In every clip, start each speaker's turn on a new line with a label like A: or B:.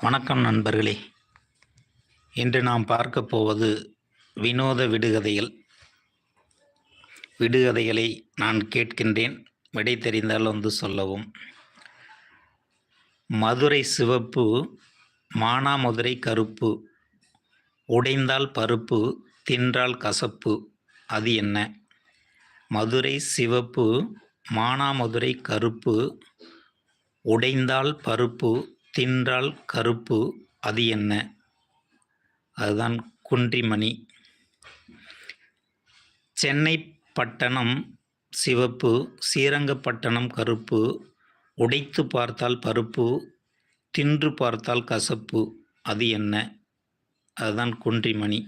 A: வணக்கம் நண்பர்களே. இன்று நாம் பார்க்க போவது வினோத விடுகதைகள். விடுகதைகளை நான் கேட்கின்றேன். விடை தெரிந்தால் வந்து சொல்லவும். மதுரை சிவப்பு மானாமதுரை கருப்பு உடைந்தால் பருப்பு தின்றால் கசப்பு அது என்ன? மதுரை சிவப்பு மானாமதுரை கருப்பு உடைந்தால் பருப்பு தின்றால் கருப்பு அது என்ன? அதுதான் குன்றிமணி. சென்னை பட்டணம் சிவப்பு ஸ்ரீரங்கப்பட்டணம் கருப்பு. உடைத்து பார்த்தால் பருப்பு தின்று பார்த்தால் கசப்பு அது என்ன? அதுதான் குன்றிமணி.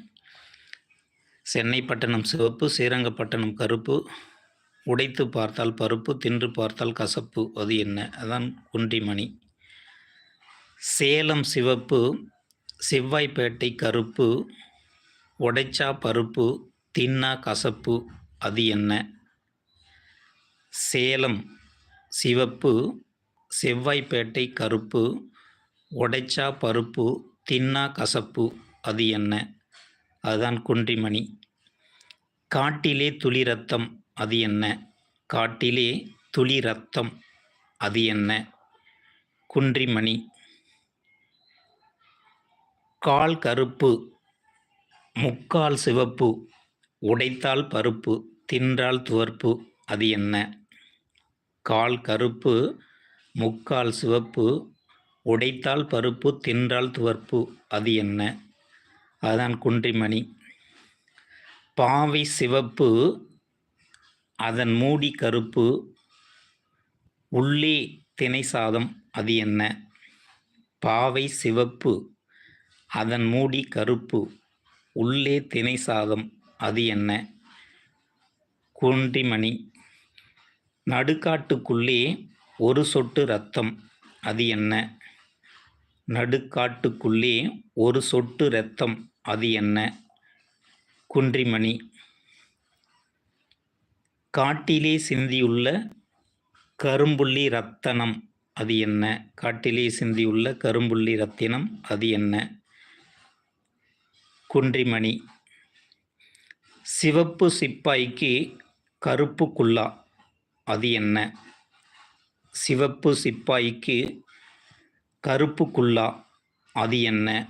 A: சென்னை பட்டணம் சிவப்பு ஸ்ரீரங்கப்பட்டணம் கருப்பு. உடைத்து பார்த்தால் பருப்பு தின்று பார்த்தால் கசப்பு அது என்ன? அதுதான் குன்றிமணி. சேலம் சிவப்பு செவ்வாய்ப்பேட்டை கருப்பு உடைச்சா பருப்பு தின்னா கசப்பு அது என்ன? சேலம் சிவப்பு செவ்வாய்ப்பேட்டை கருப்பு உடைச்சா பருப்பு தின்னா கசப்பு அது என்ன? அதுதான் குன்றிமணி. காட்டிலே துளி ரத்தம் அது என்ன? காட்டிலே துளி ரத்தம் அது என்ன? குன்றிமணி. கால் கருப்பு முக்கால் சிவப்பு உடைத்தால் பருப்பு தின்றால் துவர்ப்பு அது என்ன? கால் கருப்பு முக்கால் சிவப்பு உடைத்தால் பருப்பு தின்றால் துவர்ப்பு அது என்ன? அதுதான் குன்றிமணி. பாவை சிவப்பு அதன் மூடி கருப்பு உள்ளே தினை சாதம் அது என்ன? பாவை சிவப்பு. அதன் மூடி கருப்பு. உள்ளே தினை சாதம் அது என்ன? குன்றிமணி. நடுக்காட்டுக்குள்ளே ஒரு சொட்டு ரத்தம் அது என்ன? நடுக்காட்டுக்குள்ளே ஒரு சொட்டு ரத்தம் அது என்ன? குன்றிமணி. காட்டிலே சிந்தியுள்ள கரும்புள்ளி ரத்தனம் அது என்ன? காட்டிலே சிந்தியுள்ள கரும்புள்ளி ரத்தினம் அது என்ன? குன்றிமணி. சிவப்பு சிப்பாய்க்கு கருப்பு குல்லா அது என்ன? சிவப்பு சிப்பாய்க்கு கருப்பு குல்லா அது என்ன?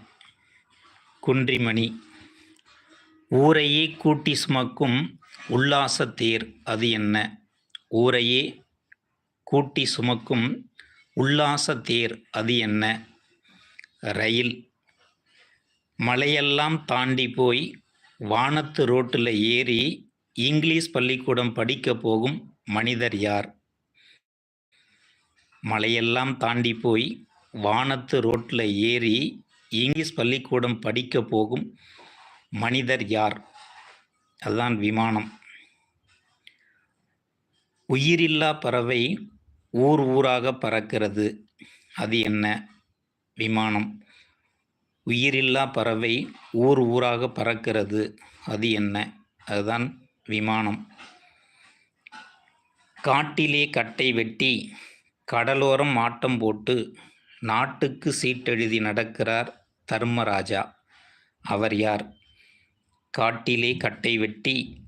A: குன்றிமணி. ஊரையே கூட்டி சுமக்கும் உல்லாச தேர் அது என்ன? ஊரையே கூட்டி சுமக்கும் உல்லாச தேர் அது என்ன? ரயில். மலையெல்லாம் தாண்டி போய் வானத்து ரோட்டில் ஏறி இங்கிலீஷ் பள்ளிக்கூடம் படிக்க போகும் மனிதர் யார்? மலையெல்லாம் தாண்டி போய் வானத்து ரோட்டில் ஏறி இங்கிலீஷ் பள்ளிக்கூடம் படிக்க போகும் மனிதர் யார்? அதுதான் விமானம். உயிரில்லா பறவை ஊர் ஊராக பறக்கிறது. அது என்ன? விமானம். உயிரில்லா பறவை ஊர் ஊராக பறக்கிறது. அது என்ன? அதுதான் விமானம். காட்டிலே கட்டை வெட்டி கடலோரம் ஆட்டம் போட்டு நாட்டுக்கு சீட்டெழுதி நடக்கிறார் தர்மராஜா. அவர் யார்? காட்டிலே கட்டை வெட்டி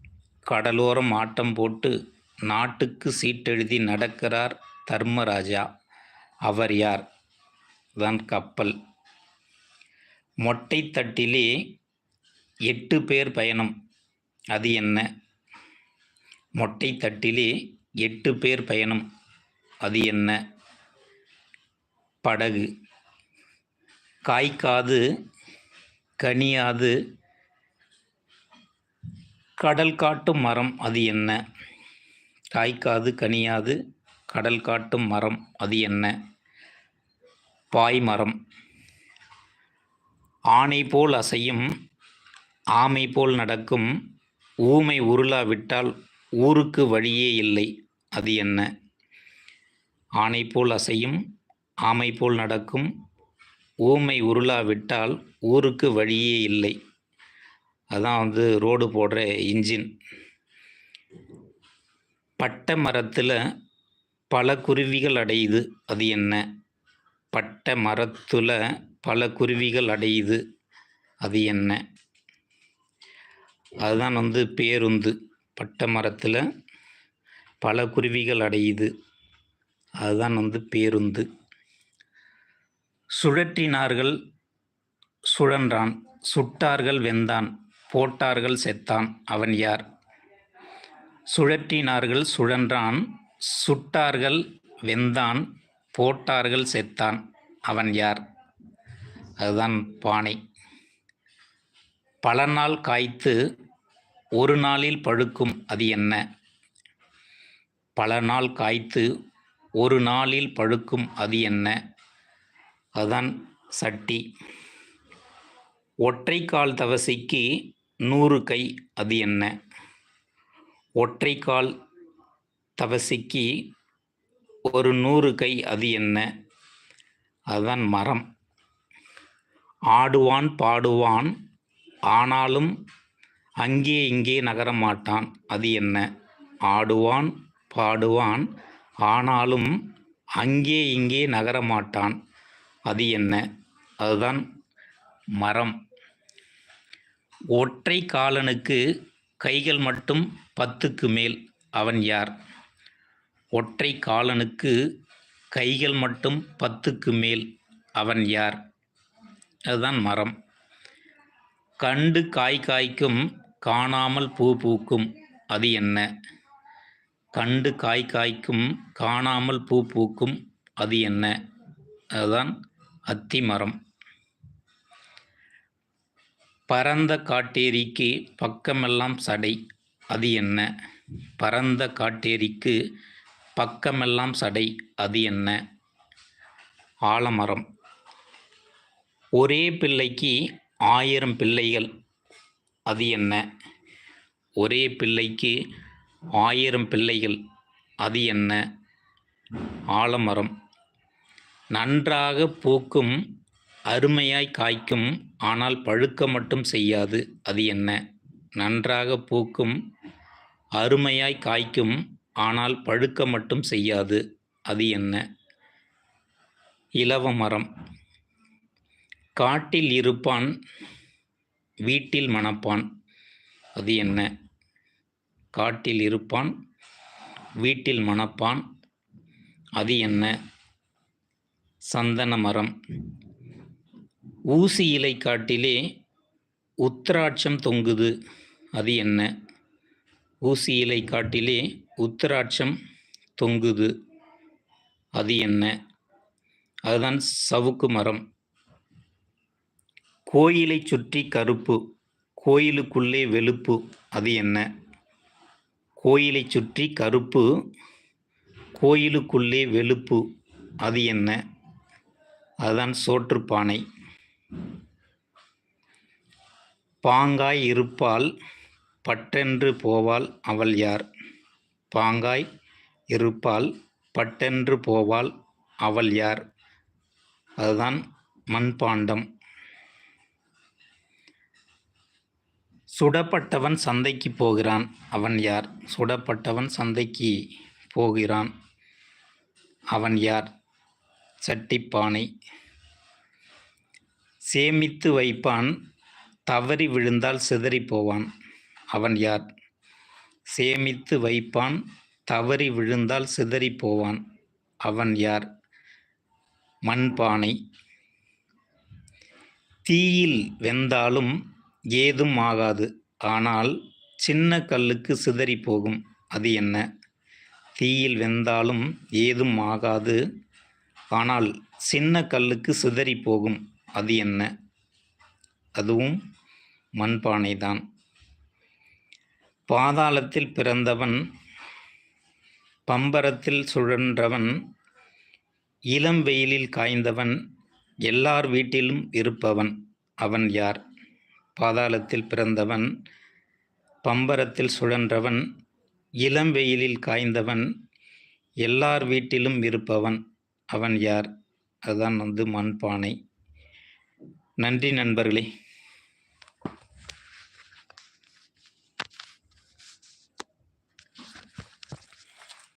A: கடலோரம் ஆட்டம் போட்டு நாட்டுக்கு சீட்டெழுதி நடக்கிறார் தர்மராஜா. அவர் யார்? தான் கப்பல். மொட்டை தட்டிலே எட்டு பேர் பயணம். அது என்ன? மொட்டை தட்டிலே எட்டு பேர் பயணம். அது என்ன? படகு. காய்க்காது கனியாது. கடல் காட்டும் மரம் அது என்ன? காய்க்காது கனியாது. கடல் காட்டும் மரம் அது என்ன? பாய் மரம். ஆணை போல் அசையும் ஆமை போல் நடக்கும் ஊமை உருளாவிட்டால் ஊருக்கு வழியே இல்லை அது என்ன? ஆணை போல் அசையும் ஆமை போல் நடக்கும் ஊமை உருளாவிட்டால் ஊருக்கு வழியே இல்லை. அதான் வந்து ரோடு போடுற இன்ஜின். பட்டை மரத்தில் பல குருவிகள் அடையுது அது என்ன? பட்ட மரத்துல பல குருவிகள் அடையுது. அது என்ன? அதுதான் வந்து பேருந்து. பட்ட மரத்தில் பல குருவிகள் அடையுது. அதுதான் வந்து பேருந்து. சுழற்றினார்கள் சுழன்றான். சுட்டார்கள் வெந்தான். போட்டார்கள் செத்தான். அவன் யார்? சுழற்றினார்கள் சுழன்றான். சுட்டார்கள் வெந்தான். போட்டார்கள் செத்தான் அவன் யார்? அதுதான் பானை பல நாள் காய்த்து ஒரு நாளில் பழுக்கும் அது என்ன? பல நாள் காய்த்து ஒரு நாளில் பழுக்கும் அது என்ன? அதுதான் சட்டி. ஒற்றை கால் தவசைக்கு நூறு கை அது என்ன? ஒற்றை கால் தவசைக்கு ஒரு நூறு கை அது என்ன? அதுதான் மரம். ஆடுவான் பாடுவான் ஆனாலும் அங்கே இங்கே நகர மாட்டான். அது என்ன? ஆடுவான் பாடுவான் ஆனாலும் அங்கே இங்கே நகர மாட்டான். அது என்ன? அதுதான் மரம். ஒற்றை காலனுக்கு கைகள் மட்டும் பத்துக்கு மேல். அவன் யார்? ஒற்றை காலனுக்கு கைகள் மட்டும் பத்துக்கு மேல். அவன் யார்? அதுதான் மரம். கண்டு காய் காய்க்கும் காணாமல் பூ பூக்கும். அது என்ன? கண்டு காய் காய்க்கும் காணாமல் பூ பூக்கும். அது என்ன? அதுதான் அத்தி மரம். பரந்த காட்டேரிக்கு பக்கமெல்லாம் சடை. அது என்ன? பரந்த காட்டேரிக்கு பக்கமெல்லாம் சடை அது என்ன? ஆலமரம். ஒரே பிள்ளைக்கு ஆயிரம் பிள்ளைகள் அது என்ன? ஒரே பிள்ளைக்கு ஆயிரம் பிள்ளைகள் அது என்ன? ஆலமரம். நன்றாக பூக்கும் அருமையாய் காய்க்கும் ஆனால் பழுக்க மட்டும் செய்யாது அது என்ன? நன்றாக பூக்கும் அருமையாய் காய்க்கும் ஆனால் பழுக்க மட்டும் செய்யாது. அது என்ன? இலவ மரம். காட்டில் இருப்பான் வீட்டில் மணப்பான். அது என்ன? காட்டில் இருப்பான் வீட்டில் மணப்பான். அது என்ன? சந்தன மரம். ஊசி இலை காட்டிலே உத்திராட்சம் தொங்குது. அது என்ன? ஊசி இலை காட்டிலே உத்திராட்சம் தொங்குது. அது என்ன? அதுதான் சவுக்கு மரம். கோயிலை சுற்றி கருப்பு கோயிலுக்குள்ளே வெளுப்பு அது என்ன? கோயிலை சுற்றி கருப்பு கோயிலுக்குள்ளே வெளுப்பு அது என்ன? அதுதான் சோற்றுப்பானை பாங்காய் இருப்பால் பட்டென்று போவாள் அவள் யார்? பாங்காய் இருப்பாள் பட்டென்று போவாள் அவள் யார்? அதுதான் மண்பாண்டம். சுடப்பட்டவன் சந்தைக்கு போகிறான் அவன் யார்? சுடப்பட்டவன் சந்தைக்கு போகிறான் அவன் யார்? சட்டிப்பானை. சேமித்து வைப்பான் தவறி விழுந்தால் சிதறி போவான் அவன் யார்? சேமித்து வைப்பான் தவறி விழுந்தால் சிதறி போவான் அவன் யார்? மண்பானை. தீயில் வெந்தாலும் ஏதும் ஆகாது. ஆனால் சின்ன கல்லுக்கு சிதறி போகும் அது என்ன? தீயில் வெந்தாலும் ஏதும் ஆகாது. ஆனால் சின்ன கல்லுக்கு சிதறி போகும் அது என்ன? அதுவும் மண்பானை தான் பாதாளத்தில் பிறந்தவன் பம்பரத்தில் சுழன்றவன் இளம் வெயிலில் காய்ந்தவன் எல்லார் வீட்டிலும் இருப்பவன். அவன் யார்? பாதாளத்தில் பிறந்தவன் பம்பரத்தில் சுழன்றவன் இளம் வெயிலில் காய்ந்தவன் எல்லார் வீட்டிலும் இருப்பவன். அவன் யார்? அதுதான் வந்து மண்பானை. நன்றி நண்பர்களே.